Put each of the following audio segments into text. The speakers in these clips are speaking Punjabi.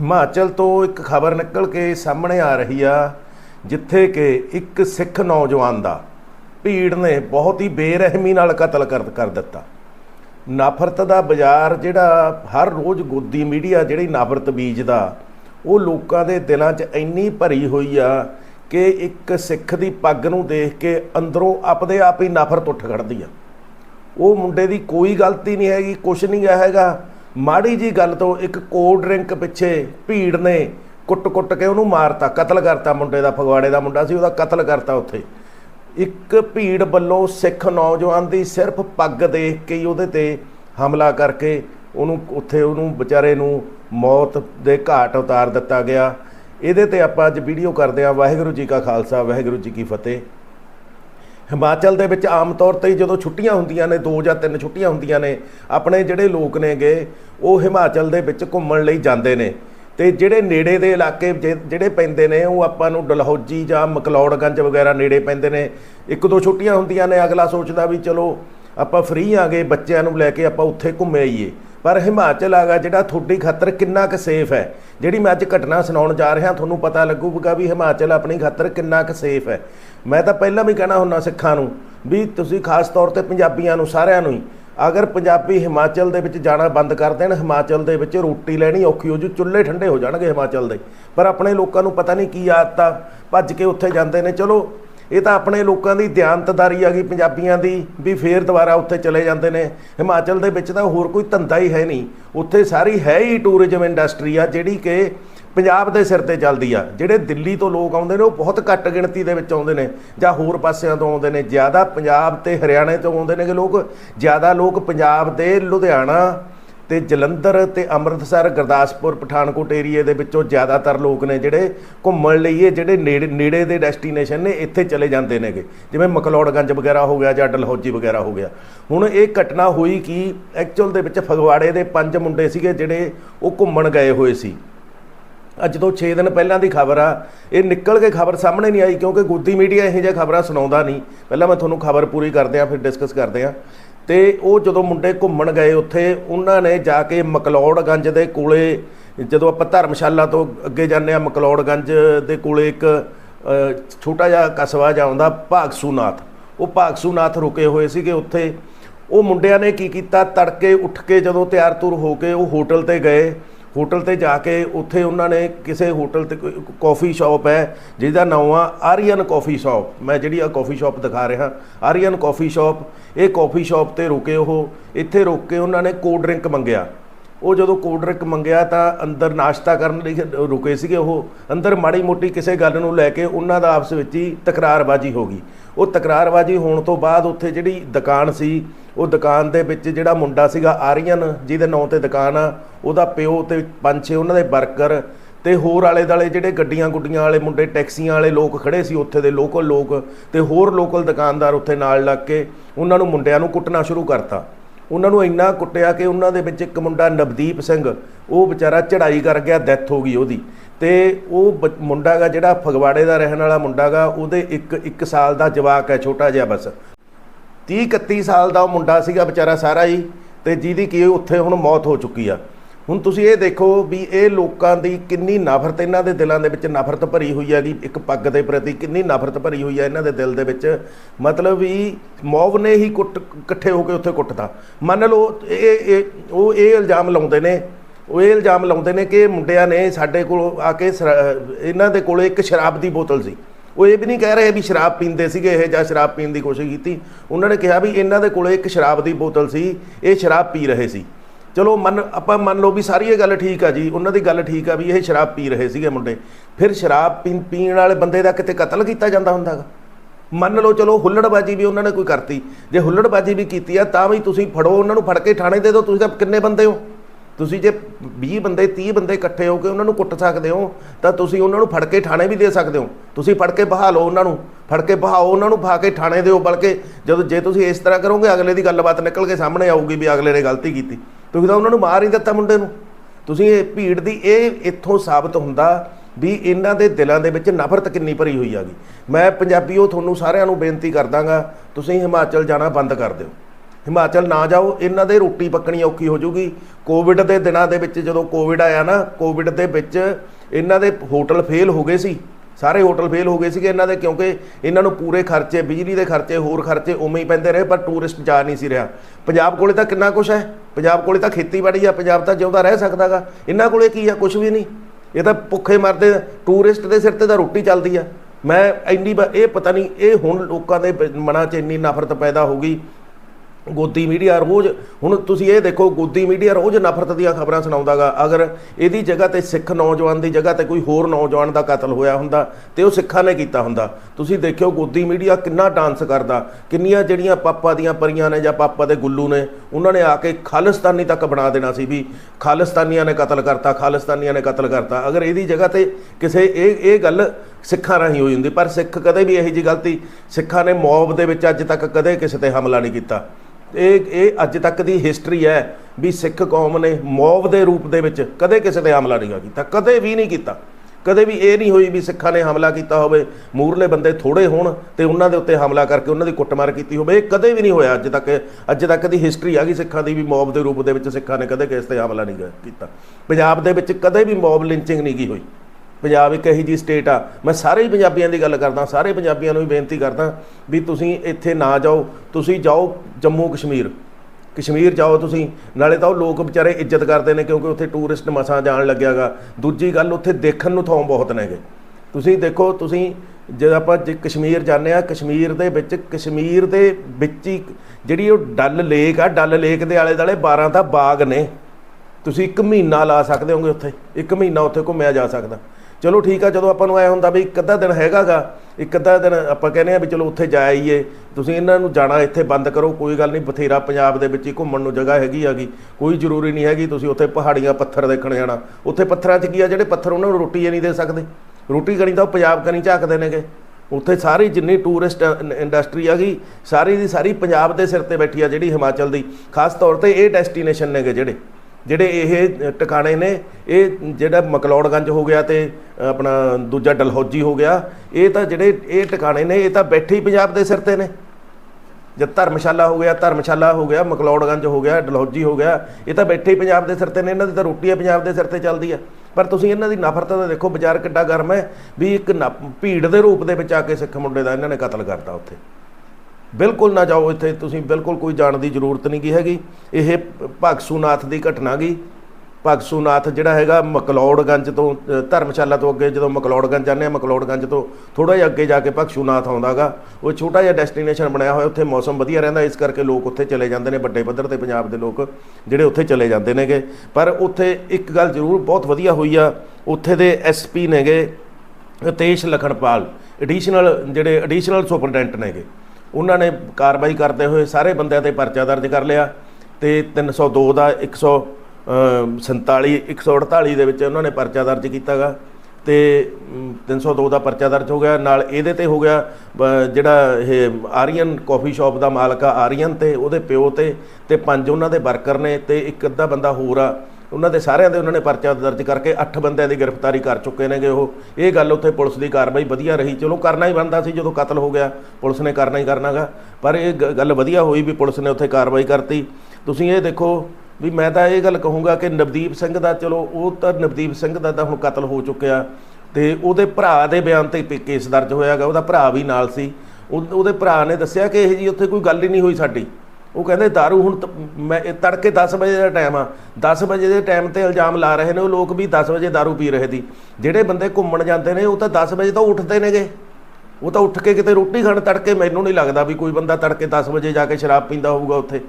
ਹਿਮਾਚਲ ਤੋਂ ਇੱਕ ਖਬਰ ਨਿਕਲ ਕੇ ਸਾਹਮਣੇ ਆ ਰਹੀ ਆ, ਜਿੱਥੇ ਕਿ ਇੱਕ ਸਿੱਖ ਨੌਜਵਾਨ ਦਾ ਭੀੜ ਨੇ ਬਹੁਤ ਹੀ ਬੇਰਹਿਮੀ ਨਾਲ ਕਤਲ ਕਰ ਕਰ ਦਿੱਤਾ। ਨਫ਼ਰਤ ਦਾ ਬਾਜ਼ਾਰ ਜਿਹੜਾ ਹਰ ਰੋਜ਼ ਗੋਦੀ ਮੀਡੀਆ ਜਿਹੜੀ ਨਫ਼ਰਤ ਬੀਜਦਾ ਉਹ ਲੋਕਾਂ ਦੇ ਦਿਲਾਂ 'ਚ ਇੰਨੀ ਭਰੀ ਹੋਈ ਆ ਕਿ ਇੱਕ ਸਿੱਖ ਦੀ ਪੱਗ ਨੂੰ ਦੇਖ ਕੇ ਅੰਦਰੋਂ ਆਪਦੇ ਆਪ ਹੀ ਨਫ਼ਰਤ ਉੱਠ ਖੜਦੀ ਆ। ਉਹ ਮੁੰਡੇ ਦੀ ਕੋਈ ਗਲਤੀ ਨਹੀਂ ਹੈਗੀ, ਕੁਛ ਨਹੀਂ ਗਿਆ ਹੈਗਾ। ਮਾੜੀ ਜੀ ਗੱਲ ਤੋਂ ਇੱਕ ਕੋਲਡ ਡਰਿੰਕ ਪਿੱਛੇ ਭੀੜ ਨੇ ਕੁੱਟ-ਕੁੱਟ ਕੇ ਉਹਨੂੰ ਮਾਰਤਾ, ਕਤਲ ਕਰਤਾ ਮੁੰਡੇ ਦਾ, ਫਗਵਾੜੇ ਦਾ ਮੁੰਡਾ ਸੀ, ਉਹਦਾ ਕਤਲ ਕਰਤਾ ਉੱਥੇ। ਇੱਕ ਭੀੜ ਵੱਲੋਂ ਸਿੱਖ ਨੌਜਵਾਨ ਦੀ ਸਿਰਫ ਪੱਗ ਦੇਖ ਕੇ ਹੀ ਉਹਦੇ ਤੇ ਹਮਲਾ ਕਰਕੇ ਉਹਨੂੰ, ਉੱਥੇ ਉਹਨੂੰ ਵਿਚਾਰੇ ਨੂੰ ਮੌਤ ਦੇ ਘਾਟ ਉਤਾਰ ਦਿੱਤਾ ਗਿਆ। ਇਹਦੇ ਤੇ ਆਪਾਂ ਅੱਜ ਵੀਡੀਓ ਕਰਦੇ ਹਾਂ। ਵਾਹਿਗੁਰੂ ਜੀ ਕਾ ਖਾਲਸਾ, ਵਾਹਿਗੁਰੂ ਜੀ ਕੀ ਫਤਿਹ। ਹਿਮਾਚਲ ਦੇ ਵਿੱਚ ਆਮ ਤੌਰ ਤੇ ਜਦੋਂ ਛੁੱਟੀਆਂ ਹੁੰਦੀਆਂ ਨੇ, ਦੋ ਜਾਂ ਤਿੰਨ ਛੁੱਟੀਆਂ ਹੁੰਦੀਆਂ ਨੇ, ਆਪਣੇ ਜਿਹੜੇ ਲੋਕ ਨੇਗੇ, ਉਹ ਹਿਮਾਚਲ ਦੇ ਵਿੱਚ ਘੁੰਮਣ ਲਈ ਜਾਂਦੇ ਨੇ। ਤੇ ਜਿਹੜੇ ਨੇੜੇ ਦੇ ਇਲਾਕੇ ਜੇ- ਜਿਹੜੇ ਪੈਂਦੇ ਨੇ, ਉਹ ਆਪਾਂ ਨੂੰ ਡਲਹੌਜੀ ਜਾਂ ਮਕਲੌੜਗੰਜ ਵਗੈਰਾ ਨੇੜੇ ਪੈਂਦੇ ਨੇ। ਇੱਕ ਦੋ ਛੁੱਟੀਆਂ ਹੁੰਦੀਆਂ ਨੇ, ਅਗਲਾ ਸੋਚਦਾ ਵੀ ਚਲੋ ਆਪਾਂ ਫ੍ਰੀ ਗਏ ਬੱਚਿਆਂ ਨੂੰ ਲੈ ਕੇ ਆਪਾਂ ਉੱਥੇ ਘੁੰਮੇ ਆਈਏ। ਪਰ ਹਿਮਾਚਲ ਆਗਾ ਜਿਹੜਾ ਤੁਹਾਡੀ ਖਾਤਰ ਕਿੰਨਾ ਕੁ ਸੇਫ ਹੈ। ਜਿਹੜੀ ਮੈਂ ਅੱਜ ਘਟਨਾ ਸੁਣਾਉਣ ਜਾ ਰਿਹਾ, ਤੁਹਾਨੂੰ ਪਤਾ ਲੱਗੂਗਾ ਵੀ ਹਿਮਾਚਲ ਆਪਣੀ ਖਾਤਰ ਕਿੰਨਾ ਕੁ ਸੇਫ ਹੈ। ਮੈਂ ਤਾਂ ਪਹਿਲਾਂ ਵੀ ਕਹਿਣਾ ਹੁੰਦਾ ਸਿੱਖਾਂ ਨੂੰ ਵੀ ਤੁਸੀਂ ਖਾਸ ਤੌਰ ਤੇ ਪੰਜਾਬੀਆਂ ਨੂੰ ਸਾਰਿਆਂ ਨੂੰ ਹੀ, ਅਗਰ ਪੰਜਾਬੀ ਹਿਮਾਚਲ ਦੇ ਵਿੱਚ ਜਾਣਾ ਬੰਦ ਕਰ ਦੇਣ, ਹਿਮਾਚਲ ਦੇ ਵਿੱਚ ਰੋਟੀ ਲੈਣੀ ਔਖੀ ਹੋ ਜੂ, ਚੁੱਲ੍ਹੇ ਠੰਡੇ ਹੋ ਜਾਣਗੇ ਹਿਮਾਚਲ ਦੇ। ਪਰ ਆਪਣੇ ਲੋਕਾਂ ਨੂੰ ਪਤਾ ਨਹੀਂ ਕੀ ਆਦਤ ਆ, ਭੱਜ ਕੇ ਉੱਥੇ ਜਾਂਦੇ ਨੇ, ਚਲੋ, ਇਹ ਤਾਂ ਆਪਣੇ ਲੋਕਾਂ ਦੀ ਦਿਆਨਤਦਾਰੀ ਆ ਗਈ ਪੰਜਾਬੀਆਂ ਦੀ, ਵੀ ਫੇਰ ਦੁਬਾਰਾ ਉੱਥੇ ਚਲੇ ਜਾਂਦੇ ਨੇ। ਹਿਮਾਚਲ ਦੇ ਵਿੱਚ ਤਾਂ ਹੋਰ ਕੋਈ ਧੰਦਾ ਹੀ ਹੈ ਨਹੀਂ। ਉੱਥੇ ਸਾਰੀ ਹੈ ਹੀ ਟੂਰਿਜ਼ਮ ਇੰਡਸਟਰੀ ਆ, ਜਿਹੜੀ ਕਿ ਪੰਜਾਬ ਦੇ ਸਿਰ ਤੇ ਚੱਲਦੀ ਆ। ਜਿਹੜੇ ਦਿੱਲੀ ਤੋਂ ਲੋਕ ਆਉਂਦੇ ਨੇ, ਉਹ ਬਹੁਤ ਘੱਟ ਗਿਣਤੀ ਦੇ ਵਿੱਚ ਆਉਂਦੇ ਨੇ ਜਾਂ ਹੋਰ ਪਾਸਿਆਂ ਤੋਂ ਆਉਂਦੇ ਨੇ। ਜ਼ਿਆਦਾ ਪੰਜਾਬ ਤੇ ਹਰਿਆਣੇ ਤੋਂ ਆਉਂਦੇ ਨੇ ਕਿ ਲੋਕ। ਜ਼ਿਆਦਾ ਲੋਕ ਪੰਜਾਬ ਦੇ ਲੁਧਿਆਣਾ ਤੇ ਜਲੰਧਰ ਤੇ ਅੰਮ੍ਰਿਤਸਰ, ਗੁਰਦਾਸਪੁਰ, ਪਠਾਨਕੋਟ ਏਰੀਏ ਦੇ ਵਿੱਚੋਂ ਜ਼ਿਆਦਾਤਰ ਲੋਕ ਨੇ ਜਿਹੜੇ ਘੁੰਮਣ ਲਈ ਇਹ ਜਿਹੜੇ ਨੇੜੇ ਨੇੜੇ ਦੇ ਡੈਸਟੀਨੇਸ਼ਨ ਨੇ, ਇੱਥੇ ਚਲੇ ਜਾਂਦੇ ਨੇਗੇ। ਜਿਵੇਂ ਮਕਲੌੜਗੰਜ ਵਗੈਰਾ ਹੋ ਗਿਆ ਜਾਂ ਡਲਹੌਜੀ ਵਗੈਰਾ ਹੋ ਗਿਆ। ਹੁਣ ਇਹ ਘਟਨਾ ਹੋਈ ਕਿ ਐਕਚੁਅਲ ਦੇ ਵਿੱਚ ਫਗਵਾੜੇ ਦੇ ਪੰਜ ਮੁੰਡੇ ਸੀਗੇ ਜਿਹੜੇ ਉਹ ਘੁੰਮਣ ਗਏ ਹੋਏ ਸੀ। ਅੱਜ ਤੋਂ 6 ਦਿਨ ਪਹਿਲਾਂ ਦੀ ਖਬਰ ਆ। ਇਹ ਨਿਕਲ ਕੇ ਖਬਰ ਸਾਹਮਣੇ ਨਹੀਂ ਆਈ ਕਿਉਂਕਿ ਗੋਦੀ ਮੀਡੀਆ ਇਹੋ ਜਿਹੀਆਂ ਖਬਰਾਂ ਸੁਣਾਉਂਦਾ ਨਹੀਂ। ਪਹਿਲਾਂ ਮੈਂ ਤੁਹਾਨੂੰ ਖਬਰ ਪੂਰੀ ਕਰਦੇ ਆ ਫਿਰ ਡਿਸਕਸ ਕਰਦੇ ਆ ਤੇ ਉਹ ਜਦੋਂ ਮੁੰਡੇ ਘੁੰਮਣ ਗਏ ਉੱਥੇ, ਉਹਨਾਂ ਨੇ ਜਾ ਕੇ ਮਕਲੌੜਗੰਜ ਦੇ ਕੋਲੇ, ਜਦੋਂ ਆਪਾਂ ਧਰਮਸ਼ਾਲਾ ਤੋਂ ਅੱਗੇ ਜਾਂਦੇ ਆ ਮਕਲੌੜਗੰਜ ਦੇ ਕੋਲੇ ਇੱਕ ਛੋਟਾ ਜਿਹਾ ਕਸਬਾ ਜਿਹਾ ਆਉਂਦਾ ਭਾਗਸੂਨਾਥ। ਉਹ ਭਾਗਸੂਨਾਥ ਰੁਕੇ ਹੋਏ ਸੀਗੇ ਉੱਥੇ। ਉਹ ਮੁੰਡਿਆਂ ਨੇ ਕੀ ਕੀਤਾ? ਤੜਕੇ ਉੱਠ ਕੇ ਜਦੋਂ ਤਿਆਰ ਤੁਰ ਹੋ ਕੇ ਉਹ ਹੋਟਲ ਤੇ ਗਏ। ਹੋਟਲ ਤੇ ਜਾ ਕੇ ਉੱਥੇ ਉਹਨਾਂ ਨੇ ਕਿਸੇ ਹੋਟਲ ਤੇ ਕੋਈ ਕਾਫੀ ਸ਼ਾਪ ਹੈ, ਜਿਹਦਾ ਨਾਮ ਆ ਆਰੀਅਨ ਕਾਫੀ ਸ਼ਾਪ। ਮੈਂ ਜਿਹੜੀ ਆ ਕਾਫੀ ਸ਼ਾਪ ਦਿਖਾ ਰਿਹਾ। ਆਰੀਅਨ ਕਾਫੀ ਸ਼ਾਪ, ਇਹ ਕਾਫੀ ਸ਼ਾਪ ਤੇ ਰੁਕੇ ਉਹ। ਇੱਥੇ ਰੁਕ ਕੇ ਉਹਨਾਂ ਨੇ ਕੋਲਡ ਡਰਿੰਕ ਮੰਗਿਆ। ਉਹ ਜਦੋਂ ਕੋਲਡ ਡਰਿੰਕ ਮੰਗਿਆ ਤਾਂ ਅੰਦਰ ਨਾਸ਼ਤਾ ਕਰਨ ਲਈ ਰੁਕੇ ਸੀਗੇ ਉਹ। ਅੰਦਰ ਮਾੜੀ ਮੋਟੀ ਕਿਸੇ ਗੱਲ ਨੂੰ ਲੈ ਕੇ ਉਹਨਾਂ ਦਾ ਆਪਸ ਵਿੱਚ ਹੀ ਤਕਰਾਰਬਾਜ਼ੀ ਹੋ ਗਈ। ਉਹ ਤਕਰਾਰਬਾਜ਼ੀ ਹੋਣ ਤੋਂ ਬਾਅਦ ਉੱਥੇ ਜਿਹੜੀ ਦੁਕਾਨ ਸੀ, ਉਹ ਦੁਕਾਨ ਦੇ ਵਿੱਚ ਜਿਹੜਾ ਮੁੰਡਾ ਸੀਗਾ ਆਰੀਅਨ, ਜਿਹਦੇ ਨਾਂ ਤੇ ਦੁਕਾਨ ਆ, ਉਹਦਾ ਪਿਓ ਤੇ ਪੰਜ ਛੇ ਉਹਨਾਂ ਦੇ ਵਰਕਰ ਤੇ ਹੋਰ ਆਲੇ ਦਾਲੇ ਜਿਹੜੇ ਗੱਡੀਆਂ ਗੁੱਡੀਆਂ ਵਾਲੇ ਮੁੰਡੇ, ਟੈਕਸੀਆਂ ਵਾਲੇ ਲੋਕ ਖੜੇ ਸੀ ਉੱਥੇ ਦੇ ਲੋਕਲ ਲੋਕ ਤੇ ਹੋਰ ਲੋਕਲ ਦੁਕਾਨਦਾਰ ਉੱਥੇ ਨਾਲ ਲੱਗ ਕੇ ਉਹਨਾਂ ਨੂੰ ਮੁੰਡਿਆਂ ਨੂੰ ਕੁੱਟਣਾ ਸ਼ੁਰੂ ਕਰਤਾ। ਉਹਨਾਂ ਨੂੰ ਇੰਨਾ ਕੁੱਟਿਆ ਕਿ ਉਹਨਾਂ ਦੇ ਵਿੱਚ ਇੱਕ ਮੁੰਡਾ ਨਵਦੀਪ ਸਿੰਘ, ਉਹ ਵਿਚਾਰਾ ਚੜਾਈ ਕਰ ਗਿਆ, ਡੈਥ ਹੋ ਗਈ ਉਹਦੀ। ਤੇ ਉਹ ਬ- ਮੁੰਡਾ ਗਾ ਜਿਹੜਾ ਫਗਵਾੜੇ ਦਾ ਰਹਿਣ ਵਾਲਾ ਮੁੰਡਾ ਗਾ ਉਹਦੇ ਇੱਕ ਇੱਕ ਸਾਲ ਦਾ ਜਵਾਕ ਹੈ, ਛੋਟਾ ਜਿਹਾ ਬਸ। 30 31 ਸਾਲ ਦਾ ਉਹ ਮੁੰਡਾ ਸੀਗਾ ਵਿਚਾਰਾ ਸਾਰਾ ਹੀ, ਤੇ ਜਿਹਦੀ ਕੀ ਉੱਥੇ ਹੁਣ ਮੌਤ ਹੋ ਚੁੱਕੀ ਆ। ਹੁਣ ਤੁਸੀਂ ਇਹ ਦੇਖੋ ਵੀ ਇਹ ਲੋਕਾਂ ਦੀ ਕਿੰਨੀ ਨਫ਼ਰਤ, ਇਹਨਾਂ ਦੇ ਦਿਲਾਂ ਦੇ ਵਿੱਚ ਨਫ਼ਰਤ ਭਰੀ ਹੋਈ ਹੈਗੀ ਇੱਕ ਪੱਗ ਦੇ ਪ੍ਰਤੀ ਕਿੰਨੀ ਨਫ਼ਰਤ ਭਰੀ ਹੋਈ ਹੈ ਇਹਨਾਂ ਦੇ ਦਿਲ ਦੇ ਵਿੱਚ। ਮਤਲਬ ਵੀ ਮੌਬ ਨੇ ਹੀ ਕੁੱਟ, ਇਕੱਠੇ ਹੋ ਕੇ ਉੱਥੇ ਕੁੱਟਦਾ ਮੰਨ ਲਓ ਇਹ ਇਹ, ਉਹ ਇਹ ਇਲਜ਼ਾਮ ਲਾਉਂਦੇ ਨੇ, ਉਹ ਇਹ ਇਲਜ਼ਾਮ ਲਾਉਂਦੇ ਨੇ ਕਿ ਮੁੰਡਿਆਂ ਨੇ ਸਾਡੇ ਕੋਲ ਆ ਕੇ ਸ਼ਰਾ- ਇਹਨਾਂ ਦੇ ਕੋਲ ਇੱਕ ਸ਼ਰਾਬ ਦੀ ਬੋਤਲ ਸੀ। ਉਹ ਇਹ ਵੀ ਨਹੀਂ ਕਹਿ ਰਹੇ ਵੀ ਸ਼ਰਾਬ ਪੀਂਦੇ ਸੀਗੇ ਇਹ ਜਾਂ ਸ਼ਰਾਬ ਪੀਣ ਦੀ ਕੋਸ਼ਿਸ਼ ਕੀਤੀ। ਉਹਨਾਂ ਨੇ ਕਿਹਾ ਵੀ ਇਹਨਾਂ ਦੇ ਕੋਲੇ ਇੱਕ ਸ਼ਰਾਬ ਦੀ ਬੋਤਲ ਸੀ, ਇਹ ਸ਼ਰਾਬ ਪੀ ਰਹੇ ਸੀ। ਚਲੋ ਮੰਨ, ਆਪਾਂ ਮੰਨ ਲਓ ਵੀ ਸਾਰੀ ਇਹ ਗੱਲ ਠੀਕ ਆ ਜੀ, ਉਹਨਾਂ ਦੀ ਗੱਲ ਠੀਕ ਆ ਵੀ ਇਹ ਸ਼ਰਾਬ ਪੀ ਰਹੇ ਸੀਗੇ ਮੁੰਡੇ। ਫਿਰ ਸ਼ਰਾਬ ਪੀਣ ਪੀਣ ਵਾਲੇ ਬੰਦੇ ਦਾ ਕਿਤੇ ਕਤਲ ਕੀਤਾ ਜਾਂਦਾ ਹੁੰਦਾਗਾ ਮੰਨ ਲਓ ਚਲੋ ਹੁੱਲੜਬਾਜੀ ਵੀ ਉਹਨਾਂ ਨੇ ਕੋਈ ਕਰਤੀ। ਜੇ ਹੁੱਲੜਬਾਜੀ ਵੀ ਕੀਤੀ ਆ, ਤਾਂ ਵੀ ਤੁਸੀਂ ਫੜੋ, ਉਹਨਾਂ ਨੂੰ ਫੜ ਕੇ ਥਾਣੇ ਦੇ ਦਿਓ, ਤੁਸੀਂ ਤਾਂ ਕਿੰਨੇ ਬੰਦੇ ਹੋ? ਤੁਸੀਂ ਜੇ 20 ਬੰਦੇ 30 ਬੰਦੇ ਇਕੱਠੇ ਹੋ ਕੇ ਉਹਨਾਂ ਨੂੰ ਕੁੱਟ ਸਕਦੇ ਹੋ, ਤਾਂ ਤੁਸੀਂ ਉਹਨਾਂ ਨੂੰ ਫੜ ਕੇ ਥਾਣੇ ਵੀ ਦੇ ਸਕਦੇ ਹੋ। ਤੁਸੀਂ ਫੜ ਕੇ ਬਹਾ ਲਓ ਉਹਨਾਂ ਨੂੰ, ਫੜ ਕੇ ਬਹਾਓ ਉਹਨਾਂ ਨੂੰ ਫਾ ਕੇ ਥਾਣੇ ਦਿਓ, ਬਲਕਿ ਜਦੋਂ, ਜੇ ਤੁਸੀਂ ਇਸ ਤਰ੍ਹਾਂ ਕਰੋਗੇ, ਅਗਲੇ ਦੀ ਗੱਲਬਾਤ ਨਿਕਲ ਕੇ ਸਾਹਮਣੇ ਆਊਗੀ ਵੀ ਅਗਲੇ ਨੇ ਗਲਤੀ ਕੀਤੀ। ਤੁਸੀਂ ਤਾਂ ਉਹਨਾਂ ਨੂੰ ਮਾਰ ਹੀ ਦਿੱਤਾ ਮੁੰਡੇ ਨੂੰ। ਤੁਸੀਂ ਇਹ ਭੀੜ ਦੀ ਇਹ ਇੱਥੋਂ ਸਾਬਤ ਹੁੰਦਾ ਵੀ ਇਹਨਾਂ ਦੇ ਦਿਲਾਂ ਦੇ ਵਿੱਚ ਨਫ਼ਰਤ ਕਿੰਨੀ ਭਰੀ ਹੋਈ ਹੈਗੀ ਮੈਂ ਪੰਜਾਬੀਓ ਤੁਹਾਨੂੰ ਸਾਰਿਆਂ ਨੂੰ ਬੇਨਤੀ ਕਰਦਾਗਾ, ਤੁਸੀਂ ਹਿਮਾਚਲ ਜਾਣਾ ਬੰਦ ਕਰ ਦਿਓ। ਹਿਮਾਚਲ ਨਾ ਜਾਓ, ਇਹਨਾਂ ਦੇ ਰੋਟੀ ਪੱਕਣੀ ਔਖੀ ਹੋ ਜਾਊਗੀ ਕੋਵਿਡ ਦੇ ਦਿਨਾਂ ਦੇ ਵਿੱਚ ਜਦੋਂ ਕੋਵਿਡ ਆਇਆ ਨਾ ਕੋਵਿਡ ਦੇ ਵਿੱਚ ਇਹਨਾਂ ਦੇ ਹੋਟਲ ਫੇਲ ਹੋ ਗਏ ਸੀ। ਸਾਰੇ ਹੋਟਲ ਫੇਲ ਹੋ ਗਏ ਸੀਗੇ ਇਹਨਾਂ ਦੇ, ਕਿਉਂਕਿ ਇਹਨਾਂ ਨੂੰ ਪੂਰੇ ਖਰਚੇ, ਬਿਜਲੀ ਦੇ ਖਰਚੇ, ਹੋਰ ਖਰਚੇ ਉਵੇਂ ਹੀ ਪੈਂਦੇ ਰਹੇ, ਪਰ ਟੂਰਿਸਟ ਜਾ ਨਹੀਂ ਸੀ ਰਿਹਾ। ਪੰਜਾਬ ਕੋਲੇ ਤਾਂ ਕਿੰਨਾ ਕੁਛ ਹੈ? ਪੰਜਾਬ ਕੋਲੇ ਤਾਂ ਖੇਤੀਬਾੜੀ ਆ, ਪੰਜਾਬ ਤਾਂ ਜਿਉਂਦਾ ਰਹਿ ਸਕਦਾਗਾ ਇਹਨਾਂ ਕੋਲੇ ਕੀ ਆ? ਕੁਛ ਵੀ ਨਹੀਂ। ਇਹ ਤਾਂ ਭੁੱਖੇ ਮਰਦੇ ਟੂਰਿਸਟ ਦੇ ਸਿਰ ਤੇ ਤਾਂ ਰੋਟੀ ਚੱਲਦੀ ਆ। ਮੈਂ ਇੰਨੀ ਵਾ- ਇਹ ਪਤਾ ਨਹੀਂ, ਇਹ ਹੁਣ ਲੋਕਾਂ ਦੇ ਮਨਾਂ 'ਚ ਇੰਨੀ ਨਫ਼ਰਤ ਪੈਦਾ ਹੋ ਗਈ। ਗੋਦੀ ਮੀਡੀਆ ਰੋਜ਼, ਹੁਣ ਤੁਸੀਂ ਇਹ ਦੇਖੋ, ਗੋਦੀ ਮੀਡੀਆ ਰੋਜ਼ ਨਫ਼ਰਤ ਦੀਆਂ ਖਬਰਾਂ ਸੁਣਾਉਂਦਾਗਾ। ਅਗਰ ਇਹਦੀ ਜਗ੍ਹਾ ਤੇ ਸਿੱਖ ਨੌਜਵਾਨ ਦੀ ਜਗ੍ਹਾ ਤੇ ਕੋਈ ਹੋਰ ਨੌਜਵਾਨ ਦਾ ਕਤਲ ਹੋਇਆ ਹੁੰਦਾ, ਤੇ ਉਹ ਸਿੱਖਾਂ ਨੇ ਕੀਤਾ ਹੁੰਦਾ। ਤੁਸੀਂ ਦੇਖਿਓ, ਗੋਦੀ ਮੀਡੀਆ ਕਿੰਨਾ ਡਾਂਸ ਕਰਦਾ। ਕਿੰਨੀਆਂ ਜਿਹੜੀਆਂ ਪਾਪਾ ਦੀਆਂ ਪਰੀਆਂ ਨੇ ਜਾਂ ਪਾਪਾ ਦੇ ਗੁੱਲੂ ਨੇ, ਉਹਨਾਂ ਨੇ ਆ ਕੇ ਖਾਲਿਸਤਾਨੀ ਤੱਕ ਬਣਾ ਦੇਣਾ ਸੀ ਵੀ ਖਾਲਿਸਤਾਨੀਆਂ ਨੇ ਕਤਲ ਕਰਤਾ, ਖਾਲਿਸਤਾਨੀਆਂ ਨੇ ਕਤਲ ਕਰਤਾ। ਅਗਰ ਇਹਦੀ ਜਗ੍ਹਾ ਤੇ ਕਿਸੇ ਇਹ ਇਹ ਗੱਲ ਸਿੱਖਾਂ ਰਾਹੀਂ ਹੋਈ ਹੁੰਦੀ, ਪਰ ਸਿੱਖ ਕਦੇ ਵੀ ਇਹੋ ਜੀ ਗਲਤੀ, ਸਿੱਖਾਂ ਨੇ ਮੌਬ ਦੇ ਵਿੱਚ ਅੱਜ ਤੱਕ ਕਦੇ ਕਿਸੇ ਤੇ ਹਮਲਾ ਨਹੀਂ ਕੀਤਾ। ਇਹ ਇਹ ਅੱਜ ਤੱਕ ਦੀ ਹਿਸਟਰੀ ਹੈ ਵੀ ਸਿੱਖ ਕੌਮ ਨੇ ਮੌਬ ਦੇ ਰੂਪ ਦੇ ਵਿੱਚ ਕਦੇ ਕਿਸੇ ਤੇ ਹਮਲਾ ਨਹੀਂ ਕੀਤਾ, ਕਦੇ ਵੀ ਨਹੀਂ ਕੀਤਾ। ਕਦੇ ਵੀ ਇਹ ਨਹੀਂ ਹੋਈ ਵੀ ਸਿੱਖਾਂ ਨੇ ਹਮਲਾ ਕੀਤਾ ਹੋਵੇ, ਮੂਰਲੇ ਬੰਦੇ ਥੋੜੇ ਹੋਣ ਤੇ ਉਹਨਾਂ ਦੇ ਉੱਤੇ ਹਮਲਾ ਕਰਕੇ ਉਹਨਾਂ ਦੀ ਕੁੱਟਮਾਰ ਕੀਤੀ ਹੋਵੇ, ਇਹ ਕਦੇ ਵੀ ਨਹੀਂ ਹੋਇਆ ਅੱਜ ਤੱਕ ਅੱਜ ਤੱਕ ਦੀ ਹਿਸਟਰੀ ਆ ਗਈ ਸਿੱਖਾਂ ਦੀ ਵੀ ਮੌਬ ਦੇ ਰੂਪ ਦੇ ਵਿੱਚ ਸਿੱਖਾਂ ਨੇ ਕਦੇ ਕਿਸੇ ਤੇ ਹਮਲਾ ਨਹੀਂ ਕੀਤਾ। ਪੰਜਾਬ ਦੇ ਵਿੱਚ ਕਦੇ ਵੀ ਮੌਬ ਲਿੰਚਿੰਗ ਨਹੀਂ ਗਈ ਹੋਈ। ਪੰਜਾਬ ਇੱਕ ਇਹੀ ਜੀ ਸਟੇਟ ਆ। ਮੈਂ ਸਾਰੇ ਹੀ ਪੰਜਾਬੀਆਂ ਦੀ ਗੱਲ ਕਰਦਾ, ਸਾਰੇ ਪੰਜਾਬੀਆਂ ਨੂੰ ਵੀ ਬੇਨਤੀ ਕਰਦਾ ਵੀ ਤੁਸੀਂ ਇੱਥੇ ਨਾ ਜਾਓ, ਤੁਸੀਂ ਜਾਓ ਜੰਮੂ ਕਸ਼ਮੀਰ। ਕਸ਼ਮੀਰ ਜਾਓ ਤੁਸੀਂ, ਨਾਲੇ ਤਾਂ ਉਹ ਲੋਕ ਵਿਚਾਰੇ ਇੱਜ਼ਤ ਕਰਦੇ ਨੇ ਕਿਉਂਕਿ ਉੱਥੇ ਟੂਰਿਸਟ ਮਸਾਂ ਜਾਣ ਲੱਗਿਆਗਾ। ਦੂਜੀ ਗੱਲ, ਉੱਥੇ ਦੇਖਣ ਨੂੰ ਥਾਂ ਬਹੁਤ ਨੇਗੇ। ਤੁਸੀਂ ਦੇਖੋ, ਤੁਸੀਂ ਜਦ ਆਪਾਂ ਜੇ ਕਸ਼ਮੀਰ ਜਾਂਦੇ ਆ ਕਸ਼ਮੀਰ ਦੇ ਵਿੱਚ, ਕਸ਼ਮੀਰ ਦੇ ਵਿੱਚ ਹੀ ਜਿਹੜੀ ਉਹ ਡਲ ਲੇਕ ਆ, ਡੱਲ ਲੇਕ ਦੇ ਆਲੇ ਦੁਆਲੇ 12 ਤਾਂ ਬਾਗ ਨੇ। ਤੁਸੀਂ ਇੱਕ ਮਹੀਨਾ ਲਾ ਸਕਦੇ ਹੋਗੇ ਉੱਥੇ, ਇੱਕ ਮਹੀਨਾ ਉੱਥੇ ਘੁੰਮਿਆ ਜਾ ਸਕਦਾ। ਚਲੋ ਠੀਕ ਆ, ਜਦੋਂ ਆਪਾਂ ਨੂੰ ਐ ਹੁੰਦਾ ਵੀ ਇੱਕ ਅੱਧਾ ਦਿਨ ਹੈਗਾਗਾ, ਇੱਕ ਅੱਧਾ ਦਿਨ ਆਪਾਂ ਕਹਿੰਦੇ ਆ ਵੀ ਚਲੋ ਉੱਥੇ ਜਾ ਆਈਏ। ਤੁਸੀਂ ਇਹਨਾਂ ਨੂੰ ਜਾਣਾ, ਇੱਥੇ ਬੰਦ ਕਰੋ, ਕੋਈ ਗੱਲ ਨਹੀਂ, ਬਥੇਰਾ ਪੰਜਾਬ ਦੇ ਵਿੱਚ ਹੀ ਘੁੰਮਣ ਨੂੰ ਜਗ੍ਹਾ ਹੈਗੀ ਹੈਗੀ ਕੋਈ ਜ਼ਰੂਰੀ ਨਹੀਂ ਹੈਗੀ ਤੁਸੀਂ ਉੱਥੇ ਪਹਾੜੀਆਂ ਪੱਥਰ ਦੇਖਣ ਜਾਣਾ। ਉੱਥੇ ਪੱਥਰਾਂ 'ਚ ਕੀ ਆ, ਜਿਹੜੇ ਪੱਥਰ ਉਹਨਾਂ ਨੂੰ ਰੋਟੀ ਹੀ ਨਹੀਂ ਦੇ ਸਕਦੇ। ਰੋਟੀ ਕਣੀ ਤਾਂ ਉਹ ਪੰਜਾਬ ਕਣੀ ਝਾਕਦੇ ਨੇਗੇ। ਉੱਥੇ ਸਾਰੀ ਜਿੰਨੀ ਟੂਰਿਸਟ ਇੰਡਸਟਰੀ ਹੈਗੀ ਸਾਰੀ ਦੀ ਸਾਰੀ ਪੰਜਾਬ ਦੇ ਸਿਰ ਤੇ ਬੈਠੀ ਆ ਜਿਹੜੀ ਹਿਮਾਚਲ ਦੀ। ਖਾਸ ਤੌਰ ਤੇ ਇਹ ਡੈਸਟੀਨੇਸ਼ਨ ਨੇਗੇ ਜਿਹੜੇ। ਜਿਹੜੇ ਇਹ ਟਿਕਾਣੇ ਨੇ, ਇਹ ਜਿਹੜਾ ਮਕਲੌੜਗੰਜ ਹੋ ਗਿਆ ਤੇ ਆਪਣਾ ਦੂਜਾ ਡਲਹੌਜੀ ਹੋ ਗਿਆ, ਇਹ ਤਾਂ ਜਿਹੜੇ ਇਹ ਟਿਕਾਣੇ ਨੇ, ਇਹ ਤਾਂ ਬੈਠੇ ਹੀ ਪੰਜਾਬ ਦੇ ਸਿਰ ਤੇ ਨੇ। ਜਦ ਧਰਮਸ਼ਾਲਾ ਹੋ ਗਿਆ, ਧਰਮਸ਼ਾਲਾ ਹੋ ਗਿਆ, ਮਕਲੌੜਗੰਜ ਹੋ ਗਿਆ, ਡਲਹੌਜੀ ਹੋ ਗਿਆ, ਇਹ ਤਾਂ ਬੈਠੇ ਹੀ ਪੰਜਾਬ ਦੇ ਸਿਰ ਤੇ ਨੇ, ਇਹਨਾਂ ਦੀ ਤਾਂ ਰੋਟੀ ਹੈ ਪੰਜਾਬ ਦੇ ਸਿਰ ਤੇ ਚੱਲਦੀ ਹੈ ਪਰ ਤੁਸੀਂ ਇਹਨਾਂ ਦੀ ਨਫ਼ਰਤ ਤਾਂ ਦੇਖੋ, ਬਾਜ਼ਾਰ ਕਿੱਡਾ ਗਰਮ ਹੈ, ਵੀ ਇੱਕ ਨ- ਭੀੜ ਦੇ ਰੂਪ ਦੇ ਵਿੱਚ ਆ ਕੇ ਸਿੱਖ ਮੁੰਡੇ ਦਾ ਇਹਨਾਂ ਨੇ ਕਤਲ ਕਰਤਾ ਉੱਥੇ। ਬਿਲਕੁਲ ਨਾ ਜਾਓ ਇੱਥੇ, ਤੁਸੀਂ ਬਿਲਕੁਲ ਕੋਈ ਜਾਣ ਦੀ ਜ਼ਰੂਰਤ ਨਹੀਂ ਗੀ ਹੈਗੀ। ਇਹ ਭਗਸੂਨਾਥ ਦੀ ਘਟਨਾ ਗੀ। ਭਗਸੂਨਾਥ ਜਿਹੜਾ ਹੈਗਾ ਮਕਲੌੜਗੰਜ ਤੋਂ ਧਰਮਸ਼ਾਲਾ ਤੋਂ ਅੱਗੇ ਜਦੋਂ ਮਕਲੌੜਗੰਜ ਜਾਂਦੇ ਆ, ਮਕਲੌੜਗੰਜ ਤੋਂ ਥੋੜਾ ਜਿਹਾ ਅੱਗੇ ਜਾ ਕੇ ਭਗਸੂਨਾਥ ਆਉਂਦਾਗਾ ਉਹ ਛੋਟਾ ਜਿਹਾ ਡੈਸਟੀਨੇਸ਼ਨ ਬਣਿਆ ਹੋਇਆ, ਉੱਥੇ ਮੌਸਮ ਵਧੀਆ ਰਹਿੰਦਾ, ਇਸ ਕਰਕੇ ਲੋਕ ਉੱਥੇ ਚਲੇ ਜਾਂਦੇ ਨੇ, ਵੱਡੇ ਪੱਧਰ ਤੇ ਪੰਜਾਬ ਦੇ ਲੋਕ ਜਿਹੜੇ ਉੱਥੇ ਚਲੇ ਜਾਂਦੇ ਨੇਗੇ। ਪਰ ਉੱਥੇ ਇੱਕ ਗੱਲ ਜ਼ਰੂਰ ਬਹੁਤ ਵਧੀਆ ਹੋਈ ਆ, ਉੱਥੇ ਦੇ ਐਸਪੀ ਨੇਗੇ, ਰਤੇਸ਼ ਲਖਣਪਾਲ, ਐਡੀਸ਼ਨਲ ਜਿਹੜੇ, ਐਡੀਸ਼ਨਲ ਸੁਪਰਡੈਂਟ ਨੇਗੇ। ਉਹਨਾਂ ਨੇ ਕਾਰਵਾਈ ਕਰਦੇ ਹੋਏ ਸਾਰੇ ਬੰਦਿਆਂ ਤੇ ਪਰਚਾ ਦਰਜ ਕਰ ਲਿਆ ਤੇ 302 ਦਾ 100 ਅਮ 47 148 ਦੇ ਵਿੱਚ ਉਹਨਾਂ ਨੇ ਪਰਚਾ ਦਰਜ ਕੀਤਾਗਾ ਤੇ ਅਮ, 302 ਦਾ ਪਰਚਾ ਦਰਜ ਹੋ ਗਿਆ। ਨਾਲ ਇਹਦੇ ਤੇ ਹੋ ਗਿਆ ਜਿਹੜਾ ਇਹ ਆਰੀਅਨ ਕਾਫੀ ਸ਼ਾਪ ਦਾ ਮਾਲਕ ਆ ਆਰੀਅਨ ਤੇ ਉਹਦੇ ਪਿਓ ਤੇ ਤੇ ਪੰਜ ਉਹਨਾਂ ਦੇ ਵਰਕਰ ਨੇ ਤੇ ਇੱਕ ਅੱਧਾ ਬੰਦਾ ਹੋਰ ਆ। ਉਹਨਾਂ ਦੇ ਸਾਰਿਆਂ ਦੇ ਉਹਨਾਂ ਨੇ ਪਰਚਾ ਦਰਜ ਕਰਕੇ 8 ਬੰਦਿਆਂ ਦੀ ਗ੍ਰਿਫਤਾਰੀ ਕਰ ਚੁੱਕੇ ਨੇਗੇ ਉਹ। ਇਹ ਗੱਲ ਉੱਥੇ ਪੁਲਿਸ ਦੀ ਕਾਰਵਾਈ ਵਧੀਆ ਰਹੀ। ਚਲੋ ਕਰਨਾ ਹੀ ਬੰਦਾ ਸੀ ਜਦੋਂ ਕਤਲ ਹੋ ਗਿਆ, ਪੁਲਿਸ ਨੇ ਕਰਨਾ ਹੀ ਕਰਨਾਗਾ ਪਰ ਇਹ ਗੱਲ ਵਧੀਆ ਹੋਈ ਵੀ ਪੁਲਿਸ ਨੇ ਉੱਥੇ ਕਾਰਵਾਈ ਕਰਤੀ। ਤੁਸੀਂ ਇਹ ਦੇਖੋ ਵੀ ਮੈਂ ਤਾਂ ਇਹ ਗੱਲ ਕਹੂੰਗਾ ਕਿ ਨਵਦੀਪ ਸਿੰਘ ਦਾ, ਚਲੋ ਉਹ ਤਾਂ ਨਵਦੀਪ ਸਿੰਘ ਦਾ ਤਾਂ ਹੁਣ ਕਤਲ ਹੋ ਚੁੱਕਿਆ ਤੇ ਉਹਦੇ ਭਰਾ ਦੇ ਬਿਆਨ ਤੇ ਪ- ਕੇਸ ਦਰਜ ਹੋਇਆਗਾ ਉਹਦਾ ਭਰਾ ਵੀ ਨਾਲ ਸੀ। ਉਹ- ਉਹਦੇ ਭਰਾ ਨੇ ਦੱਸਿਆ ਕਿ ਇਹ ਜੀ ਉੱਥੇ ਕੋਈ ਗੱਲ ਹੀ ਨਹੀਂ ਹੋਈ ਸਾਡੀ। ਉਹ ਕਹਿੰਦੇ दारू ਹੁਣ ਤ- ਮੈਂ ਇਹ ਤੜਕੇ 10 ਵਜੇ ਦਾ ਟਾਈਮ ਆ 10 ਵਜੇ ਦੇ ਟਾਈਮ ਤੇ ਇਲਜ਼ਾਮ ਲਾ ਰਹੇ ਨੇ ਉਹ ਲੋਕ ਵੀ 10 ਵਜੇ दारू ਪੀ ਰਹੇ ਦੀ ਜਿਹੜੇ ਬੰਦੇ ਘੁੰਮਣ ਜਾਂਦੇ ਨੇ ਉਹ ਤਾਂ 10 ਵਜੇ ਤਾਂ ਉੱਠਦੇ ਨੇਗੇ ਉਹ ਤਾਂ ਉੱਠ ਕੇ ਕਿਤੇ ਰੋਟੀ ਖਾਣ ਤੜਕੇ ਮੈਨੂੰ ਨਹੀਂ ਲੱਗਦਾ ਵੀ ਕੋਈ ਬੰਦਾ ਤੜਕੇ 10 ਵਜੇ ਜਾ ਕੇ ਸ਼ਰਾਬ ਪੀਂਦਾ ਹੋਊਗਾ ਉੱਥੇ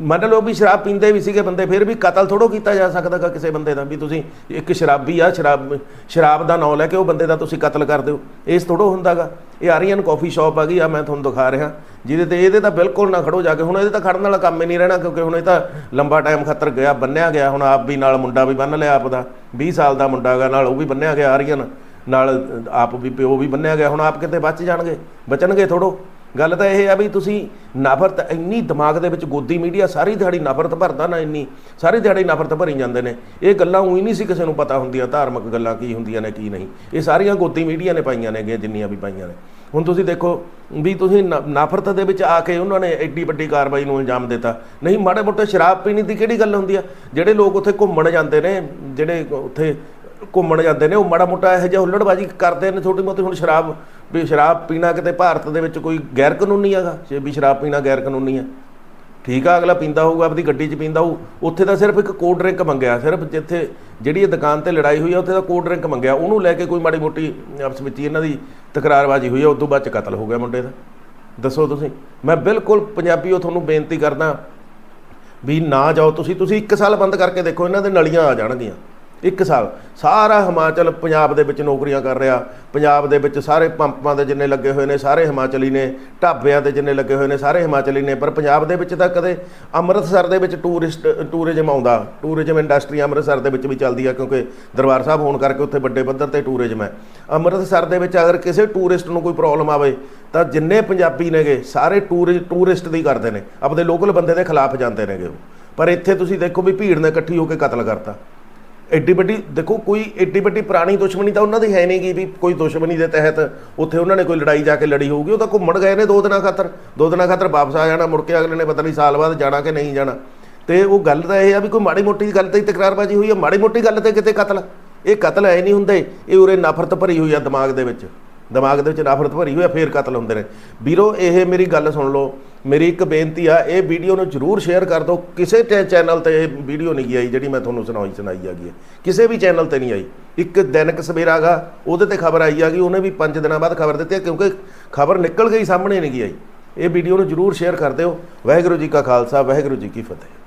ਮੰਨ ਲਓ ਵੀ ਸ਼ਰਾਬ ਪੀਂਦੇ ਵੀ ਸੀਗੇ ਬੰਦੇ, ਫਿਰ ਵੀ ਕਤਲ ਥੋੜੋ ਕੀਤਾ ਜਾ ਸਕਦਾਗਾ ਕਿਸੇ ਬੰਦੇ ਦਾ, ਵੀ ਤੁਸੀਂ ਇੱਕ ਸ਼ਰਾਬੀ ਆ, ਸ਼ਰਾਬ ਸ਼ਰਾਬ ਦਾ ਨਾਂ ਲੈ ਕੇ ਉਹ ਬੰਦੇ ਦਾ ਤੁਸੀਂ ਕਤਲ ਕਰ ਦਿਓ। ਇਸ ਥੋੜੋ ਹੁੰਦਾਗਾ ਇਹ ਆਰੀਅਨ ਕਾਫੀ ਸ਼ਾਪ ਆ ਗਈ, ਆ ਮੈਂ ਤੁਹਾਨੂੰ ਦਿਖਾ ਰਿਹਾ। ਜਿਹਦੇ ਤੇ ਇਹਦੇ ਤਾਂ ਬਿਲਕੁਲ ਨਾ ਖੜੋ ਜਾ ਕੇ। ਹੁਣ ਇਹਦੇ ਤਾਂ ਖੜਨ ਵਾਲਾ ਕੰਮ ਹੀ ਨਹੀਂ ਰਹਿਣਾ, ਕਿਉਂਕਿ ਹੁਣ ਇਹ ਤਾਂ ਲੰਬਾ ਟਾਈਮ ਖਤਰ ਗਿਆ, ਬੰਨਿਆ ਗਿਆ। ਹੁਣ ਆਪ ਵੀ ਨਾਲ ਮੁੰਡਾ ਵੀ ਬੰਨ ਲਿਆ ਆਪ ਦਾ 20 ਸਾਲ ਦਾ ਮੁੰਡਾ ਹੈਗਾ ਨਾਲ ਉਹ ਵੀ ਬੰਨਿਆ ਗਿਆ, ਆਰੀਅਨ। ਨਾਲ ਆਪ ਵੀ ਪਿਓ ਵੀ ਬੰਨਿਆ ਗਿਆ। ਹੁਣ ਆਪ ਕਿਤੇ ਬਚ ਜਾਣਗੇ, ਬਚਣਗੇ ਥੋੜੋ ਗੱਲ ਤਾਂ ਇਹ ਆ ਵੀ ਤੁਸੀਂ ਨਫ਼ਰਤ ਇੰਨੀ ਦਿਮਾਗ ਦੇ ਵਿੱਚ ਗੋਦੀ ਮੀਡੀਆ ਸਾਰੀ ਦਿਹਾੜੀ ਨਫ਼ਰਤ ਭਰਦਾ ਨਾ ਇੰਨੀ, ਸਾਰੀ ਦਿਹਾੜੀ ਨਫ਼ਰਤ ਭਰੀ ਜਾਂਦੇ ਨੇ। ਇਹ ਗੱਲਾਂ ਉਹੀ ਨਹੀਂ ਸੀ ਕਿਸੇ ਨੂੰ ਪਤਾ ਹੁੰਦੀਆਂ, ਧਾਰਮਿਕ ਗੱਲਾਂ ਕੀ ਹੁੰਦੀਆਂ ਨੇ, ਕੀ ਨਹੀਂ। ਇਹ ਸਾਰੀਆਂ ਗੋਦੀ ਮੀਡੀਆ ਨੇ ਪਾਈਆਂ ਨੇ ਜਿੰਨੀਆਂ ਵੀ ਪਾਈਆਂ ਨੇ। ਹੁਣ ਤੁਸੀਂ ਦੇਖੋ ਵੀ ਤੁਸੀਂ ਨ- ਨਫ਼ਰਤ ਦੇ ਵਿੱਚ ਆ ਕੇ ਉਹਨਾਂ ਨੇ ਐਡੀ ਵੱਡੀ ਕਾਰਵਾਈ ਨੂੰ ਅੰਜਾਮ ਦਿੱਤਾ। ਨਹੀਂ, ਮਾੜੇ ਮੋਟੇ ਸ਼ਰਾਬ ਪੀਣੀ ਦੀ ਕਿਹੜੀ ਗੱਲ ਹੁੰਦੀ ਆ? ਜਿਹੜੇ ਲੋਕ ਉੱਥੇ ਘੁੰਮਣ ਜਾਂਦੇ ਨੇ, ਜਿਹੜੇ ਉੱਥੇ ਘੁੰਮਣ ਜਾਂਦੇ ਨੇ, ਉਹ ਮਾੜਾ ਮੋਟਾ ਇਹੋ ਜਿਹਾ ਹੁੱਲੜਬਾਜੀ ਕਰਦੇ ਨੇ ਛੋਟੀ ਮੋਟੀ ਹੁਣ ਸ਼ਰਾਬ ਵੀ ਸ਼ਰਾਬ ਪੀਣਾ ਕਿਤੇ ਭਾਰਤ ਦੇ ਵਿੱਚ ਕੋਈ ਗੈਰ ਕਾਨੂੰਨੀ ਹੈਗਾ? ਜੇ ਵੀ ਸ਼ਰਾਬ ਪੀਣਾ ਗੈਰ ਕਾਨੂੰਨੀ ਹੈ। ਠੀਕ ਆ, ਅਗਲਾ ਪੀਂਦਾ ਹੋਊਗਾ ਆਪਣੀ ਗੱਡੀ 'ਚ ਪੀਂਦਾ ਹੋਊ। ਉੱਥੇ ਤਾਂ ਸਿਰਫ ਇੱਕ ਕੋਲਡ ਡਰਿੰਕ ਮੰਗਿਆ, ਸਿਰਫ ਜਿੱਥੇ ਜਿਹੜੀ ਇਹ ਦੁਕਾਨ ਤੇ ਲੜਾਈ ਹੋਈ ਆ, ਉੱਥੇ ਤਾਂ ਕੋਲਡ ਡਰਿੰਕ ਮੰਗਿਆ। ਉਹਨੂੰ ਲੈ ਕੇ ਕੋਈ ਮਾੜੀ ਮੋਟੀ ਆਪਸ ਵਿੱਚ ਹੀ ਇਹਨਾਂ ਦੀ ਤਕਰਾਰਬਾਜ਼ੀ ਹੋਈ ਆ ਉਸ ਤੋਂ ਬਾਅਦ ਚ ਕਤਲ ਹੋ ਗਿਆ ਮੁੰਡੇ ਦਾ। ਦੱਸੋ ਤੁਸੀਂ। ਮੈਂ ਬਿਲਕੁਲ ਪੰਜਾਬੀਓ ਤੁਹਾਨੂੰ ਬੇਨਤੀ ਕਰਦਾ ਵੀ ਨਾ ਜਾਓ ਤੁਸੀਂ। ਤੁਸੀਂ ਇੱਕ ਸਾਲ ਬੰਦ ਕਰਕੇ ਦੇਖੋ, ਇਹਨਾਂ ਦੇ ਨਲੀਆਂ ਆ ਜਾਣਗੀਆਂ। ਇੱਕ ਸਾਲ। ਸਾਰਾ ਹਿਮਾਚਲ ਪੰਜਾਬ ਦੇ ਵਿੱਚ ਨੌਕਰੀਆਂ ਕਰ ਰਿਹਾ। ਪੰਜਾਬ ਦੇ ਵਿੱਚ ਸਾਰੇ ਪੰਪਾਂ ਦੇ ਜਿੰਨੇ ਲੱਗੇ ਹੋਏ ਨੇ, ਸਾਰੇ ਹਿਮਾਚਲੀ ਨੇ, ਢਾਬਿਆਂ ਦੇ ਜਿੰਨੇ ਲੱਗੇ ਹੋਏ ਨੇ, ਸਾਰੇ ਹਿਮਾਚਲੀ ਨੇ। ਪਰ ਪੰਜਾਬ ਦੇ ਵਿੱਚ ਤਾਂ ਕਦੇ ਅੰਮ੍ਰਿਤਸਰ ਦੇ ਵਿੱਚ ਟੂਰਿਸਟ, ਟੂਰਿਜ਼ਮ ਆਉਂਦਾ। ਟੂਰਿਜ਼ਮ ਇੰਡਸਟਰੀ ਅੰਮ੍ਰਿਤਸਰ ਦੇ ਵਿੱਚ ਵੀ ਚੱਲਦੀ ਆ, ਕਿਉਂਕਿ ਦਰਬਾਰ ਸਾਹਿਬ ਹੋਣ ਕਰਕੇ ਉੱਥੇ ਵੱਡੇ ਪੱਧਰ ਤੇ ਟੂਰਿਜ਼ਮ ਹੈ। ਅੰਮ੍ਰਿਤਸਰ ਦੇ ਵਿੱਚ ਅਗਰ ਕਿਸੇ ਟੂਰਿਸਟ ਨੂੰ ਕੋਈ ਪ੍ਰੋਬਲਮ ਆਵੇ, ਤਾਂ ਜਿੰਨੇ ਪੰਜਾਬੀ ਨੇਗੇ, ਸਾਰੇ ਟੂਰਿ, ਟੂਰਿਸਟ ਦੀ ਕਰਦੇ ਨੇ। ਆਪਣੇ ਲੋਕਲ ਬੰਦੇ ਦੇ ਖਿਲਾਫ ਜਾਂਦੇ ਨੇਗੇ ਉਹ। ਪਰ ਇੱਥੇ ਤੁਸੀਂ ਦੇਖੋ ਵੀ ਭੀੜ ਨੇ ਇਕੱਠੀ ਹੋ ਕੇ ਕਤਲ ਕਰਤਾ। ਐਡੀ ਵੱਡੀ, ਦੇਖੋ ਕੋਈ ਐਡੀ ਵੱਡੀ ਪੁਰਾਣੀ ਦੁਸ਼ਮਣੀ ਤਾਂ ਉਹਨਾਂ ਦੀ ਹੈ ਨਹੀਂ ਗੀ ਵੀ ਕੋਈ ਦੁਸ਼ਮਣੀ ਦੇ ਤਹਿਤ ਉੱਥੇ ਉਹਨਾਂ ਨੇ ਕੋਈ ਲੜਾਈ ਜਾ ਕੇ ਲੜੀ ਹੋਊਗੀ, ਉਹ ਤਾਂ ਘੁੰਮਣ ਗਏ ਨੇ ਦੋ ਦਿਨਾਂ ਖਾਤਰ, ਦੋ ਦਿਨਾਂ ਖਾਤਰ ਵਾਪਸ ਆ ਜਾਣਾ, ਮੁੜ ਕੇ ਅਗਲੇ ਨੇ ਪਤਾ ਨਹੀਂ ਸਾਲ ਬਾਅਦ ਜਾਣਾ ਕਿ ਨਹੀਂ ਜਾਣਾ। ਤੇ ਉਹ ਗੱਲ ਤਾਂ ਇਹ ਆ ਵੀ ਕੋਈ ਮਾੜੀ ਮੋਟੀ ਗੱਲ ਤੇ ਹੀ ਤਕਰਾਰਬਾਜ਼ੀ ਹੋਈ ਆ, ਮਾੜੀ ਮੋਟੀ ਗੱਲ ਤੇ ਕਿਤੇ ਕਤਲ? ਇਹ ਕਤਲ ਐ ਨਹੀਂ ਹੁੰਦੇ, ਇਹ ਉਰੇ ਨਫ਼ਰਤ ਭਰੀ ਹੋਈ ਆ ਦਿਮਾਗ ਦੇ ਵਿੱਚ। ਦਿਮਾਗ ਦੇ ਵਿੱਚ ਨਫ਼ਰਤ ਭਰੀ ਹੋਈ ਆ, ਫੇਰ ਕਤਲ ਹੁੰਦੇ ਨੇ। ਵੀਰੋ, ਇਹ ਮੇਰੀ ਗੱਲ ਸੁਣ ਲਓ। ਮੇਰੀ ਇੱਕ ਬੇਨਤੀ ਆ, ਇਹ ਵੀਡੀਓ ਨੂੰ ਜਰੂਰ ਸ਼ੇਅਰ ਕਰ ਦਿਓ। ਕਿਸੇ ਤੇ ਚੈਨਲ ਤੇ ਇਹ ਵੀਡੀਓ ਨਹੀਂ ਗਈ ਆਈ ਜਿਹੜੀ ਮੈਂ ਤੁਹਾਨੂੰ ਸੁਣਾਈ ਸੁਣਾਈ ਹੈਗੀ ਹੈ ਕਿਸੇ ਵੀ ਚੈਨਲ ਤੇ ਨਹੀਂ ਆਈ। ਇੱਕ ਦਿਨਕ ਸਵੇਰਾ ਗਾ ਉਹਦੇ ਤੇ ਖਬਰ ਆਈ ਹੈਗੀ, ਉਹਨੇ ਵੀ 5 ਦਿਨਾਂ ਬਾਅਦ ਖਬਰ ਦਿੱਤੀ ਕਿਉਂਕਿ ਖਬਰ ਨਿਕਲ ਗਈ, ਸਾਹਮਣੇ ਨਹੀਂ ਗਈ ਆਈ। ਇਹ ਵੀਡੀਓ ਨੂੰ ਜਰੂਰ ਸ਼ੇਅਰ ਕਰ ਦਿਓ। ਵਾਹਿਗੁਰੂ ਜੀ ਕਾ ਖਾਲਸਾ, ਵਾਹਿਗੁਰੂ ਜੀ ਕੀ ਫਤਿਹ।